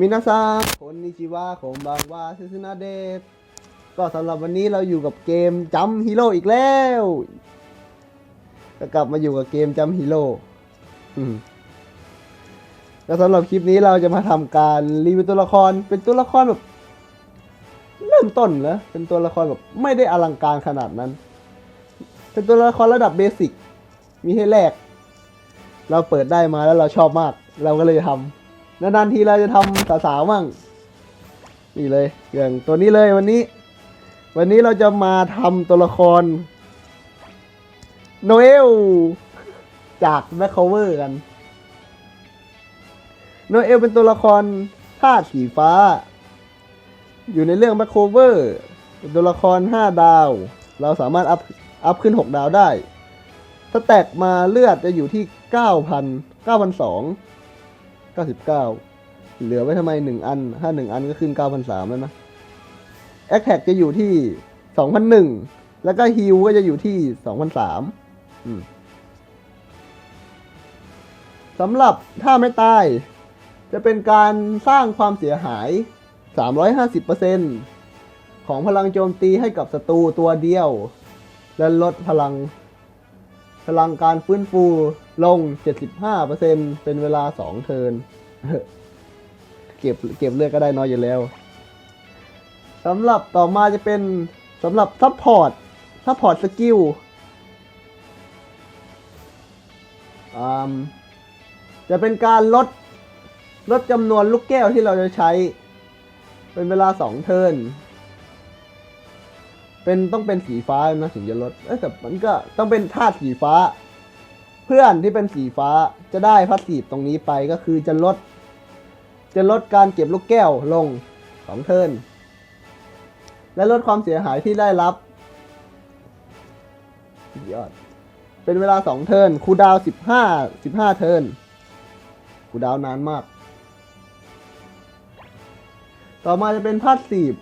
มินาซังคนนิชิวะของบางวาซิสนาเดตก็สำหรับวันนี้เราอยู่กับเกมจัมฮีโร่อีกแล้วก็กลับมาอยู่กับเกมจัมฮีโร่อืมก็สำหรับคลิปนี้เราจะมาทำการรีวิวตัวละคร เป็นตัวละครแบบเริ่มต้นนะเป็นตัวละครแบบไม่ได้อลังการขนาดนั้น เป็นตัวละครระดับเบสิกมีให้แลกเราเปิดได้มาแล้วเราชอบมาก เราก็เลยทำ นานๆทีเราจะทำสาวๆมั่งนี่เลยอย่างตัวนี้เลยวันนี้ วันนี้เราจะมาทำตัวละครโนเอลจากแบ็คคเวอร์กันโนเอลเป็นตัวละครธาตุสีฟ้า อยู่ในเรื่องแบ็คโคเวอร์เป็นตัวละคร 5 ดาว เราสามารถอัพอัพขึ้น 6 ดาวได้สแต็กมาเลือดจะอยู่ที่ 9,000 9,200 99 เหลือไว้ทำไม 1 อัน ถ้า 1 อันก็ขึ้น 9,300แล้วนะแอคแท็กจะอยู่ที่ 2,001 แล้วก็ฮิลก็จะอยู่ที่ 2,003อืมสำหรับถ้าไม่ตาย จะเป็นการสร้างความเสียหาย 350%ของพลังโจมตีให้กับศัตรูตัวเดียว และลดพลัง พลังการฟื้นฟูลง 75%เป็นเวลา 2 เทิร์นเก็บเก็บเลือดก็ได้น้อยอยู่แล้วสำหรับต่อมาจะเป็นสำหรับซัพพอร์ตซัพพอร์ตสกิลจะเป็นการลด ลดจำนวนลูกแก้วที่เราจะใช้ เป็นเวลาสองเทิร์น เป็นต้องเป็นสีฟ้านะถึงจะลด เอ้แต่มันก็ต้องเป็นธาตุสีฟ้า เพื่อนที่เป็นสีฟ้าจะได้พัสซีฟตรงนี้ไปก็คือจะลด จะลดการเก็บลูกแก้วลงสองเทินและลดความเสียหายที่ได้รับยอดเป็นเวลาสองเทินคูดาวสิบห้าสิบห้าเทินคูดาวนานมาก ต่อมาจะเป็นพาสซีฟ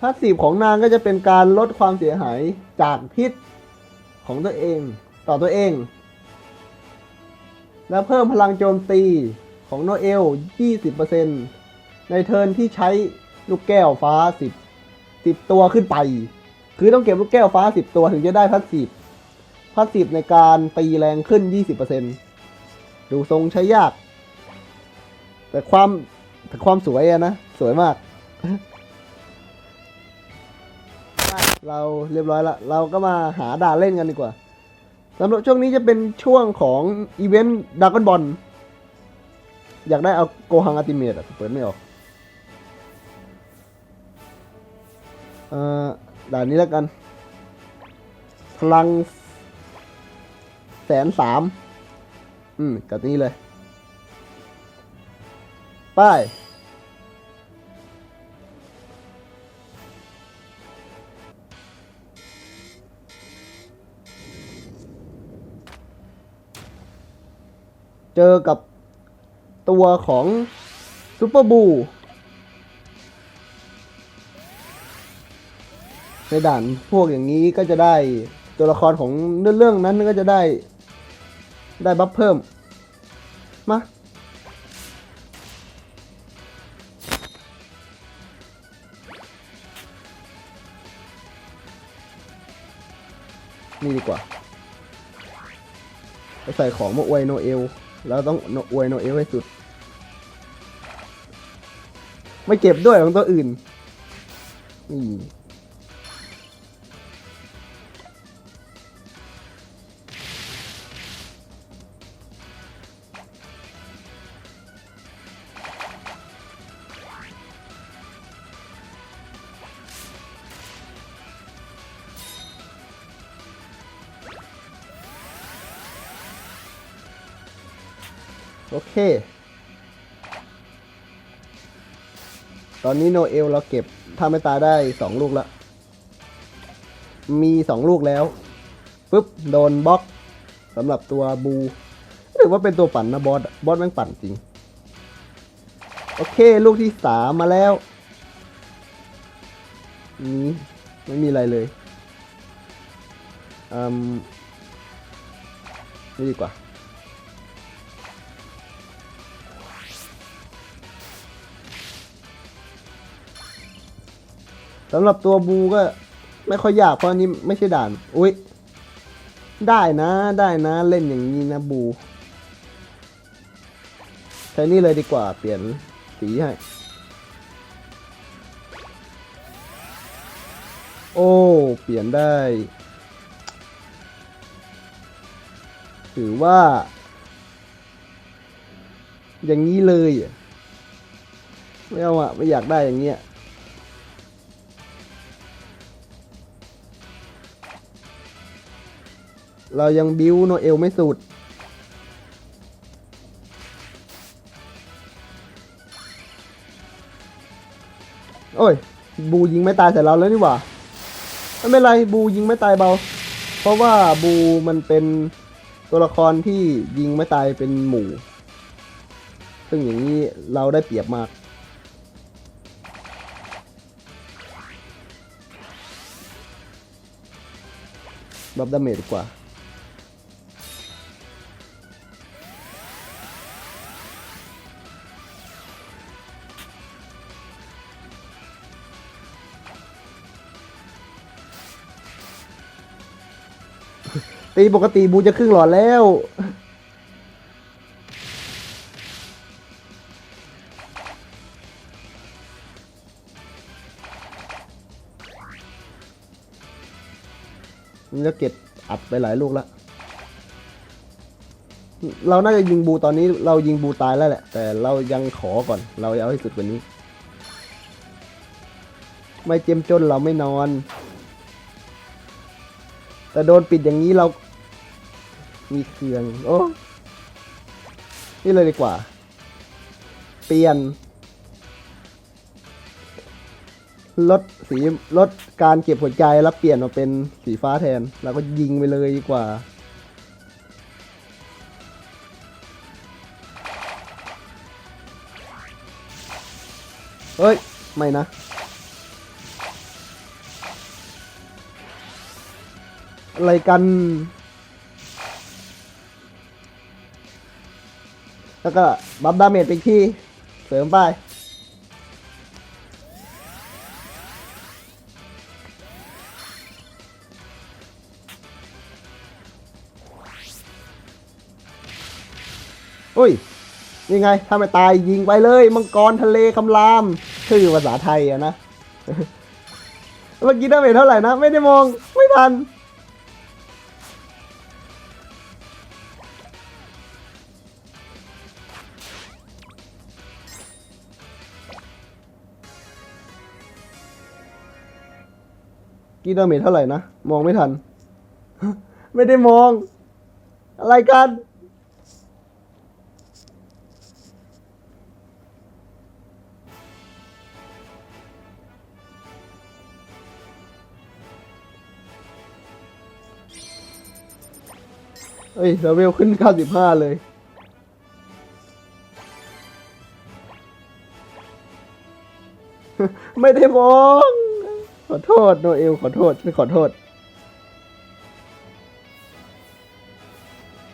พาสซีฟของนางก็จะเป็นการลดความเสียหายจากพิษของตัวเอง ต่อตัวเอง และเพิ่มพลังโจมตีของโนเอล 20%ในเทิร์นที่ใช้ลูกแก้วฟ้า 10 10 ตัวขึ้นไป คือต้องเก็บลูกแก้วฟ้า 10 ตัวถึงจะได้พาสซีฟพาสซีฟในการตีแรงขึ้น 20%ดูทรงใช้ยาก แต่ความแต่ความสวยอะนะ สวยมาก เราเรียบร้อยละ เราก็มาหาด่านเล่นกันดีกว่าสำหรับช่วงนี้จะเป็นช่วงของอีเวนต์ดากอนบอลอยากได้เอาโกฮังอัติเมตอะเปิดไม่ออกเอ่อด่านนี้แล้วกัน พลังแสนสามอืมกับนี้เลย ไป จอกับตัวของซูเปอร์บูในด่านพวกอย่างนี้ก็จะได้ตัวละครของเรื่องเรื่องนั้นก็จะได้ได้บัฟเพิ่ม มา นี่ดีกว่า ไปใส่ของมาอวยโนเอล แล้วต้องอวยโนเอลให้สุด ไม่เก็บด้วยของตัวอื่นนี่ โอเค ตอนนี้โนเอลเราเก็บถ้าไม่ตายได้สองลูกแล้วมีสองลูกแล้วปุ๊บโดนบล็อกสำหรับตัวบูหรือว่าเป็นตัวปั่นนะบอส บอสแม่งปั่นจริง โอเค ลูกที่สามมาแล้วนี่ไม่มีอะไรเลยอืมนี่ดีกว่า สำหรับตัวบูก็ไม่ค่อยยากเพราะอันนี้ไม่ใช่ด่าน อุ้ย ได้นะได้นะเล่นอย่างนี้นะบู ใช้นี่เลยดีกว่าเปลี่ยนสีให้ โอ้ เปลี่ยนได้ ถือว่า อย่างนี้เลย ไม่เอาอะไม่อยากได้อย่างเงี้ย เรายังบิวโนเอลไม่สุด โอ้ย บูยิงไม่ตายใส่เราแล้วนี่หว่า ไม่เป็นไรบูยิงไม่ตายเบา เพราะว่าบูมันเป็นตัวละครที่ยิงไม่ตายเป็นหมู่ ซึ่งอย่างนี้เราได้เปรียบมากบัฟดาเมจดีกว่า ตีปกติบูจะครึ่งหลอดแล้วมันจะเก็บอัดไปหลายลูกแล้ว เราน่าจะยิงบูตอนนี้เรายิงบูตายแล้วแหละ แต่เรายังขอก่อน เราจะเอาให้สุดกว่านี้ ไม่เจ็มจนเราไม่นอน แต่โดนปิดอย่างนี้เรา มีเครื่อง โอ้ นี่เลยดีกว่า เปลี่ยน ลดสีลดการเก็บหัวใจแล้วเปลี่ยนมาเป็นสีฟ้าแทน แล้วก็ยิงไปเลยดีกว่า เฮ้ย ไม่นะอะไรกัน แล้วก็บัฟดาเมจไปอีกทีเสริมไป อุ้ยนี่ไง ถ้าไม่ตายยิงไปเลย มังกรทะเลคำรามชื่อภาษาไทยอะนะ เมื่อกี้ดาเมจเท่าไหร่นะ ไม่ได้มอง ไม่ทัน กี่ดาเมจเท่าไหร่นะ มองไม่ทัน ไม่ได้มอง อะไรกัน เฮ้ยเลเวลขึ้น 95 เลยไม่ได้มอง ขอโทษโนเอลขอโทษฉันขอโทษ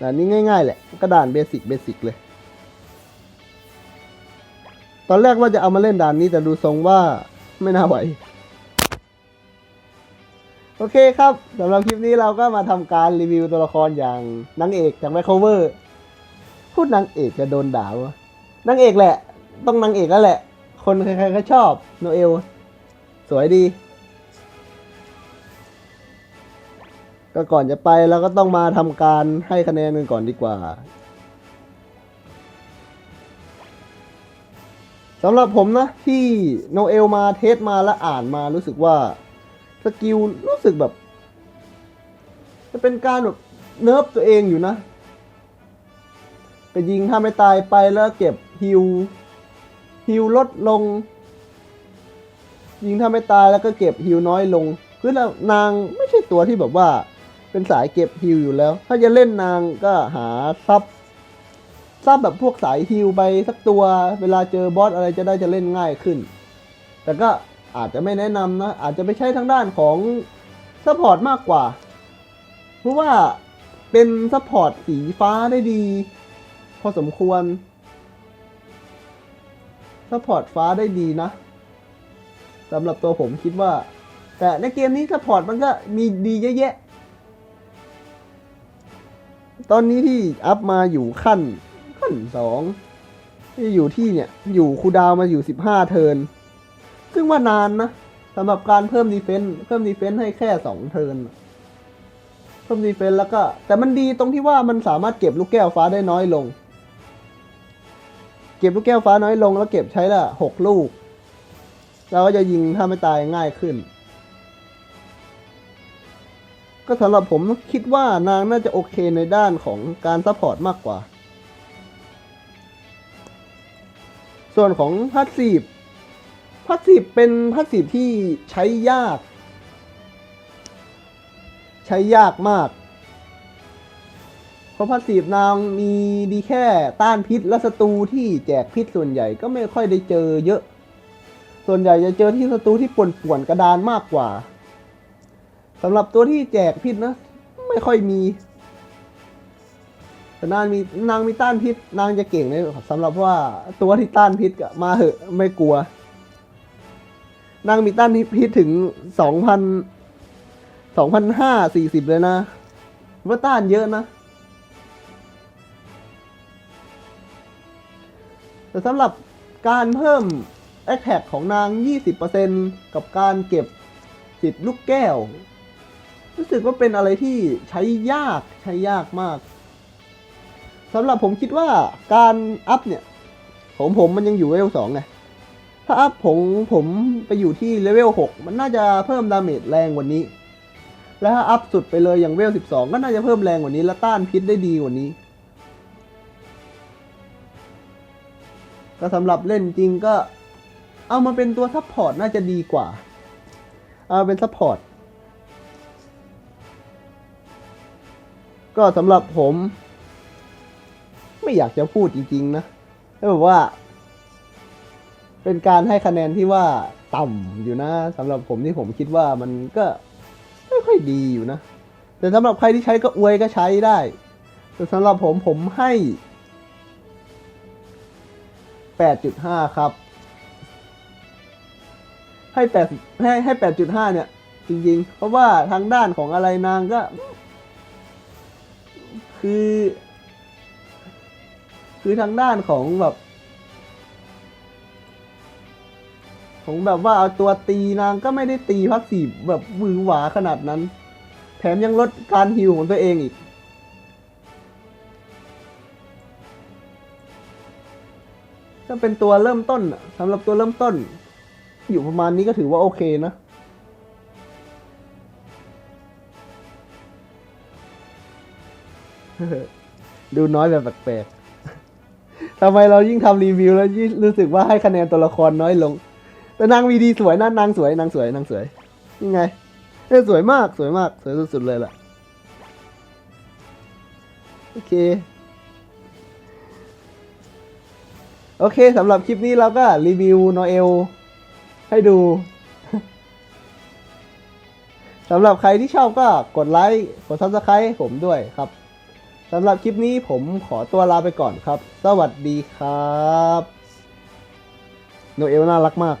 ด่านนี้ง่ายๆแหละกระดานเบสิกเบสิกเลย ตอนแรกว่าจะเอามาเล่นด่านนี้แต่ดูทรงว่าไม่น่าไหว โอเคครับสำหรับคลิปนี้เราก็มาทำการรีวิวตัวละครอย่างนางเอกจากแมคโครเวอร์พูดนางเอกจะโดนด่าวะนางเอกแหละ ต้องนางเอกแล้วแหละ คนใครๆก็ชอบโนเอล สวยดี ก็ก่อนจะไปเราก็ต้องมาทำการให้คะแนนกันก่อนดีกว่าสำหรับผมนะที่โนเอลมาเทสมาและอ่านมารู้สึกว่าสกิลรู้สึกแบบจะเป็นการแบบเนิร์ฟตัวเองอยู่นะไปยิงถ้าไม่ตายไปแล้วเก็บฮิวฮิวลดลง ยิงถ้าไม่ตายแล้วก็เก็บฮิวน้อยลง คือนางไม่ใช่ตัวที่แบบว่า เป็นสายเก็บฮิวอยู่แล้ว ถ้าจะเล่นนางก็หาซับซับแบบพวกสายฮิวไปสักตัว เวลาเจอบอสอะไรจะได้จะเล่นง่ายขึ้น แต่ก็อาจจะไม่แนะนำนะ อาจจะไปใช้ทางด้านของซัพพอร์ตมากกว่า เพราะว่าเป็นซัพพอร์ตสีฟ้าได้ดี พอสมควรซัพพอร์ตฟ้าได้ดีนะสำหรับตัวผมคิดว่า แต่ในเกมนี้ซัพพอร์ตมันก็มีดีเยอะแยะ ตอนนี้ที่อัพมาอยู่ขั้น ขั้นสองที่อยู่ที่เนี่ย อยู่คูดาวมาอยู่สิบห้าเทิร์นซึ่งว่านานนะสำหรับการเพิ่มดีเฟนต์เพิ่มดีเฟนต์ให้แค่สองเทิร์นเพิ่มดีเฟนต์แล้วก็ แต่มันดีตรงที่ว่ามันสามารถเก็บลูกแก้วฟ้าได้น้อยลง เก็บลูกแก้วฟ้าน้อยลงแล้วเก็บใช้ละหกลูก เราก็จะยิงถ้าไม่ตายง่ายขึ้น ก็สำหรับผมคิดว่านางน่าจะโอเคในด้านของการซัพพอร์ตมากกว่า ส่วนของพัสซีฟพัสซีฟเป็นพัสซีฟที่ใช้ยาก ใช้ยากมาก เพราะพัสซีฟนางมีดีแค่ต้านพิษและศัตรูที่แจกพิษส่วนใหญ่ก็ไม่ค่อยได้เจอเยอะ ส่วนใหญ่จะเจอที่ศัตรูที่ป่วนป่วนๆกระดานมากกว่า สำหรับตัวที่แจกพิษนะ ไม่ค่อยมีแต่นางมีนางมีต้านพิษ นางจะเก่งเลยสำหรับว่าตัวที่ต้านพิษมาเหอะไม่กลัว นางมีต้านพิษถึงสองพันสองพันห้าสี่สิบเลยนะว่าต้านเยอะนะแต่สำหรับการเพิ่ม a t t a c ของนาง 20%กับการเก็บสิทธิ์ลูกแก้ว รู้สึกว่าเป็นอะไรที่ใช้ยากใช้ยากมากสำหรับผมคิดว่าการอัพเนี่ยผมผมมันยังอยู่เลเวลสองไงถ้าอัพผมผมไปอยู่ที่เลเวลหกมันน่าจะเพิ่มดาเมจแรงกว่านี้ แล้วถ้าอัพสุดไปเลยอย่างเวลสิบสองก็น่าจะเพิ่มแรงกว่านี้และต้านพิษได้ดีกว่านี้ ก็สำหรับเล่นจริงก็ เอามาเป็นตัวซัพพอร์ตน่าจะดีกว่า เอาเป็นซัพพอร์ต ก็สำหรับผม ไม่อยากจะพูดจริง ๆ นะแต่แบบว่า เป็นการให้คะแนนที่ว่าต่ำอยู่นะสำหรับผมที่ผมคิดว่ามันก็ไม่ค่อยดีอยู่นะ แต่สำหรับใครที่ใช้ก็อวยก็ใช้ได้ แต่สำหรับผมผมให้ 8.5 ครับ ให้แปดให้ให้แปดจุดห้าเนี่ย จริง ๆ เพราะว่าทางด้านของอะไรนางก็ คือ คือทางด้านของแบบของแบบว่าเอาตัวตีนางก็ไม่ได้ตีพักสีแบบหวือหวาขนาดนั้น แถมยังลดการฮิวของตัวเองอีกถ้าเป็นตัวเริ่มต้นสำหรับตัวเริ่มต้น อยู่ประมาณนี้ก็ถือว่าโอเคนะ ดูน้อยแบบแปลกๆทำไมเรายิ่งทำรีวิวแล้วยิ่งรู้สึกว่าให้คะแนนตัวละครน้อยลง แต่นางวีดีสวยนะนางสวยนางสวยนางสวยยังไงเอ้ยสวยมากสวยมาก สวยสุดๆเลยล่ะ โอเค โอเคสำหรับคลิปนี้เราก็รีวิวโนเอลให้ดูสำหรับใครที่ชอบก็กดไลค์ กด subscribe ผมด้วยครับ สำหรับคลิปนี้ผมขอตัวลาไปก่อนครับ สวัสดีครับ โนเอลน่ารักมาก